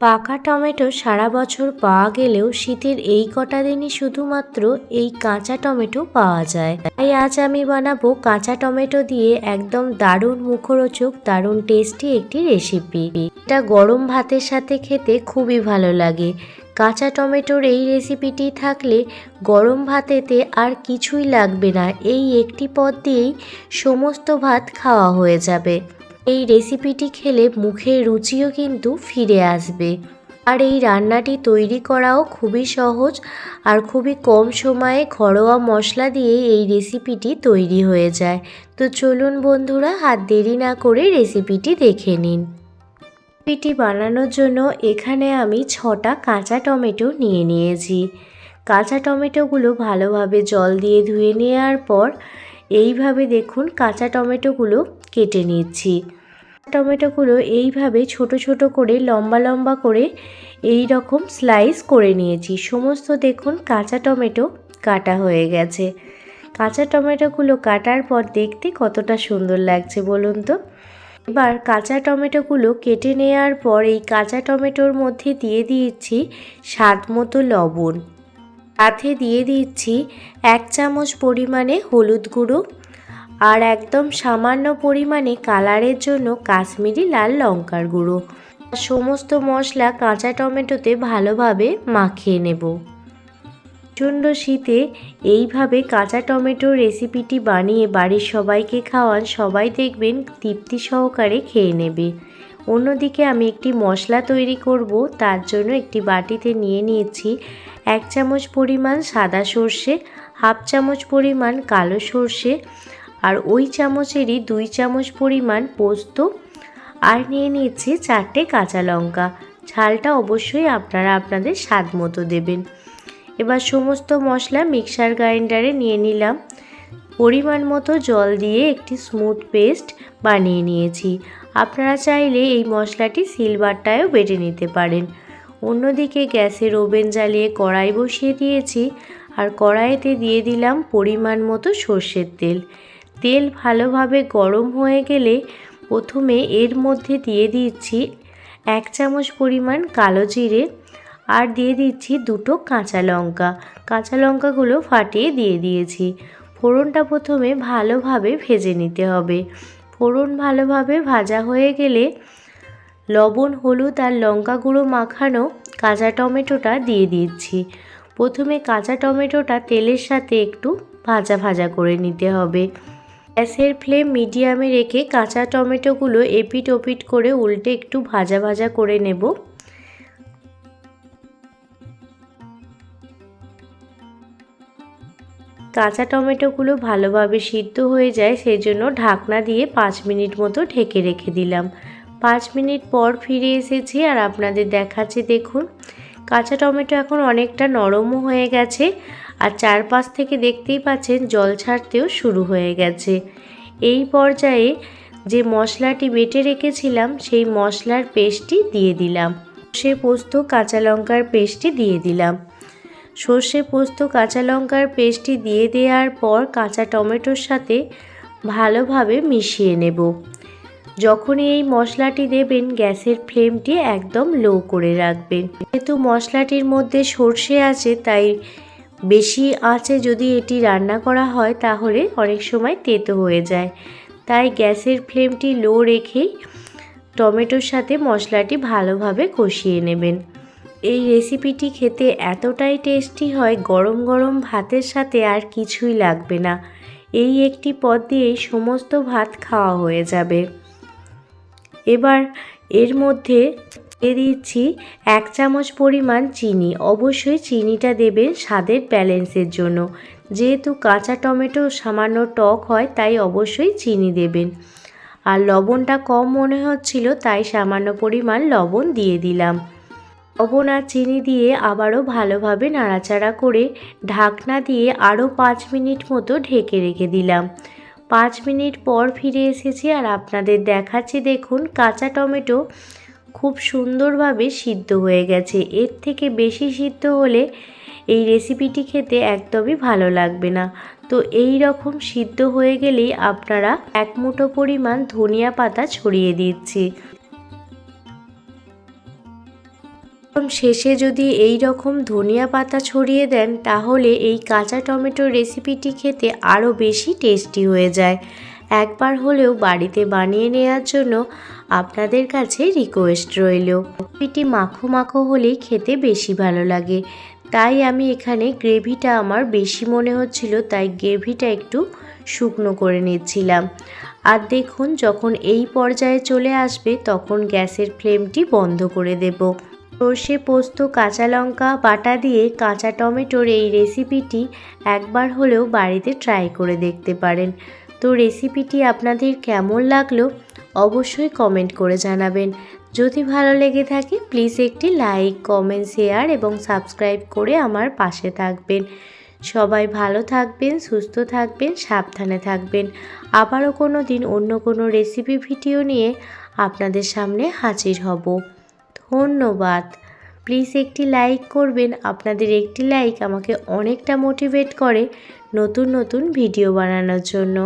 পাকা টমেটো সারা বছর পাওয়া গেলেও শীতের এই কটা দিনই শুধুমাত্র এই কাঁচা টমেটো পাওয়া যায়। তাই আজ আমি বানাবো কাঁচা টমেটো দিয়ে একদম দারুণ মুখরোচক, দারুণ টেস্টি একটি রেসিপি এটা গরম ভাতের সাথে খেতে খুবই ভালো লাগে। কাঁচা টমেটোর এই রেসিপিটি থাকলে গরম ভাতেতে আর কিছুই লাগবে না। এই একটি পদ দিয়েই সমস্ত ভাত খাওয়া হয়ে যাবে। এই রেসিপিটি খেলে মুখের রুচিও কিন্তু ফিরে আসবে। আর এই রান্নাটি তৈরি করাও খুবই সহজ আর খুবই কম সময়ে ঘরোয়া মশলা দিয়ে এই রেসিপিটি তৈরি হয়ে যায়। তো চলুন বন্ধুরা হাত দেরি না করে রেসিপিটি দেখে নিন। রেসিপিটি বানানোর জন্য এখানে আমি ছটা কাঁচা টমেটো নিয়ে নিয়েছি। কাঁচা টমেটোগুলো ভালোভাবে জল দিয়ে ধুয়ে নেওয়ার পর, এইভাবে দেখুন কাঁচা টমেটোগুলো কেটে নিচ্ছি। টমেটোগুলো এইভাবে ছোট ছোট করে, লম্বা লম্বা করে এই রকম স্লাইস করে নিয়েছি। সমস্ত দেখুন কাঁচা টমেটো কাটা হয়ে গেছে। কাঁচা টমেটোগুলো কাটার পর দেখতে কতটা সুন্দর লাগছে বলুন তো। এবার কাঁচা টমেটোগুলো কেটে নেওয়ার পর এই কাঁচা টমেটোর মধ্যে দিয়ে দিচ্ছি স্বাদ মতো লবণ। সাথে দিয়ে দিচ্ছি এক চামচ পরিমাণে হলুদ গুঁড়ো। আর একদম সামান্য পরিমাণে কালারের জন্য কাশ্মীরি লাল লঙ্কার গুঁড়ো। সমস্ত মশলা কাঁচা টমেটোতে ভালোভাবে মাখিয়ে নেব। প্রচণ্ড শীতে এইভাবে কাঁচা টমেটোর রেসিপিটি বানিয়ে বাড়ির সবাইকে খাওয়ান সবাই দেখবেন তৃপ্তি সহকারে খেয়ে নেবে। অন্যদিকে আমি একটি মশলা তৈরি করব, তার জন্য একটি বাটিতে নিয়ে নিয়েছি এক চামচ পরিমাণ সাদা সর্ষে, হাফ চামচ পরিমাণ কালো সর্ষে আর ওই চামচেরই দুই চামচ পরিমাণ পোস্ত আর নিয়ে নিয়েছি চারটে কাঁচা লঙ্কা। ঝালটা অবশ্যই আপনারা আপনাদের স্বাদ মতো দেবেন। এবার সমস্ত মশলা মিক্সার গ্রাইন্ডারে নিয়ে নিলাম। পরিমাণ মতো জল দিয়ে একটি স্মুথ পেস্ট বানিয়ে নিয়েছি। আপনারা চাইলে এই মশলাটি সিলভারটায়ও বেটে নিতে পারেন। অন্যদিকে গ্যাসের ওভেন জ্বালিয়ে কড়াই বসিয়ে দিয়েছি। আর কড়াইতে দিয়ে দিলাম পরিমাণ মতো সর্ষের তেল। তেল ভালোভাবে গরম হয়ে গেলে প্রথমে এর মধ্যে দিয়ে দিচ্ছি এক চামচ পরিমাণ কালো জিরে আর দিয়ে দিচ্ছি দুটো কাঁচা লঙ্কা। কাঁচা লঙ্কাগুলো ফাটিয়ে দিয়ে দিয়েছি। ফোড়নটা প্রথমে ভালোভাবে ভেজে নিতে হবে। ফোড়ন ভালোভাবে ভাজা হয়ে গেলে লবণ, হলুদ আর লঙ্কা গুঁড়ো মাখানো কাঁচা টমেটোটা দিয়ে দিচ্ছি। প্রথমে কাঁচা টমেটোটা তেলের সাথে একটু ভাজা ভাজা করে নিতে হবে। গ্যাসের ফ্লেম মিডিয়ামে রেখে কাঁচা টমেটোগুলো এপিট ওপিট করে উল্টে একটু ভাজা ভাজা করে নেব। কাঁচা টমেটোগুলো ভালোভাবে সিদ্ধ হয়ে যায় সেই জন্য ঢাকনা দিয়ে পাঁচ মিনিট মতো ঢেকে রেখে দিলাম। পাঁচ মিনিট পর ফিরে এসেছি আর আপনাদের দেখাচ্ছি, দেখুন। কাঁচা টমেটো এখন অনেকটা নরমও হয়ে গেছে আর চারপাশ থেকে দেখতেই পাচ্ছেন জল ছাড়তেও শুরু হয়ে গেছে। এই পর্যায়ে যে মশলাটি বেটে রেখেছিলাম, সেই মশলার পেস্টটি দিয়ে দিলাম। সে পোস্ত, কাঁচা লঙ্কার পেস্টটি দিয়ে দিলাম। সর্ষে পোস্ত, কাঁচা লঙ্কার পেস্টটি দিয়ে দেওয়ার পর কাঁচা টমেটোর সাথে ভালোভাবে মিশিয়ে নেব। যখনই এই মশলাটি দেবেন, গ্যাসের ফ্লেমটি একদম লো করে রাখবেন। যেহেতু মশলাটির মধ্যে সর্ষে আছে, তাই বেশি আঁচে যদি এটি রান্না করা হয়, তাহলে অনেক সময় তেতো হয়ে যায়। তাই গ্যাসের ফ্লেমটি লো রেখেই টমেটোর সাথে মশলাটি ভালোভাবে কষিয়ে নেবেন। এই রেসিপিটি খেতে এতটাই টেস্টি হয়, গরম গরম ভাতের সাথে আর কিছুই লাগবে না। এই একটি পদ দিয়েই সমস্ত ভাত খাওয়া হয়ে যাবে। এবার এর মধ্যে দিয়ে দিচ্ছি এক চামচ পরিমাণ চিনি। অবশ্যই চিনিটা দেবেন স্বাদের ব্যালেন্সের জন্য। যেহেতু কাঁচা টমেটো সামান্য টক হয়, তাই অবশ্যই চিনি দেবেন। আর লবণটা কম মনে হচ্ছিল, তাই সামান্য পরিমাণ লবণ দিয়ে দিলাম। লবণ আর চিনি দিয়ে আবারও ভালোভাবে নাড়াচাড়া করে ঢাকনা দিয়ে আরও পাঁচ মিনিট মতো ঢেকে রেখে দিলাম। পাঁচ মিনিট পর ফিরে এসেছি আর আপনাদের দেখাচ্ছি দেখুন, কাঁচা টমেটো খুব সুন্দরভাবে সিদ্ধ হয়ে গেছে। এর থেকে বেশি সিদ্ধ হলে এই রেসিপিটি খেতে একদমই ভালো লাগবে না। তো এই রকম সিদ্ধ হয়ে গেলেই আপনারা এক মুঠো পরিমাণ ধনিয়া পাতা ছড়িয়ে দিচ্ছি। শেষে যদি এই রকম ধনিয়া পাতা ছড়িয়ে দেন, তাহলে এই কাঁচা টমেটোর রেসিপিটি খেতে আরও বেশি টেস্টি হয়ে যায়। একবার হলেও বাড়িতে বানিয়ে নেওয়ার জন্য আপনাদের কাছে রিকোয়েস্ট রইল। রেসিপিটি মাখো মাখো হলেই খেতে বেশি ভালো লাগে। তাই আমি এখানে গ্রেভিটা আমার বেশি মনে হচ্ছিল, তাই গ্রেভিটা একটু শুকনো করে নিচ্ছিলাম। আর দেখুন, যখন এই পর্যায়ে চলে আসবে, তখন গ্যাসের ফ্লেমটি বন্ধ করে দেব। সর্ষে পোস্ত, কাঁচা লঙ্কা বাটা দিয়ে কাঁচা টমেটোর এই রেসিপিটি একবার হলেও বাড়িতে ট্রাই করে দেখতে পারেন। তো রেসিপিটি আপনাদের কেমন লাগল অবশ্যই কমেন্ট করে জানাবেন। যদি ভালো লেগে থাকে, প্লিজ একটি লাইক, কমেন্ট, শেয়ার এবং সাবস্ক্রাইব করে আমার পাশে থাকবেন। সবাই ভালো থাকবেন, সুস্থ থাকবেন, সাবধানে থাকবেন। আবারও কোনো দিন অন্য কোনো রেসিপি ভিডিও নিয়ে আপনাদের সামনে হাজির হব। ধন্যবাদ। প্লিজ একটি লাইক করবেন। আপনাদের একটি লাইক আমাকে অনেকটা মোটিভেট করে নতুন নতুন ভিডিও বানানোর জন্য।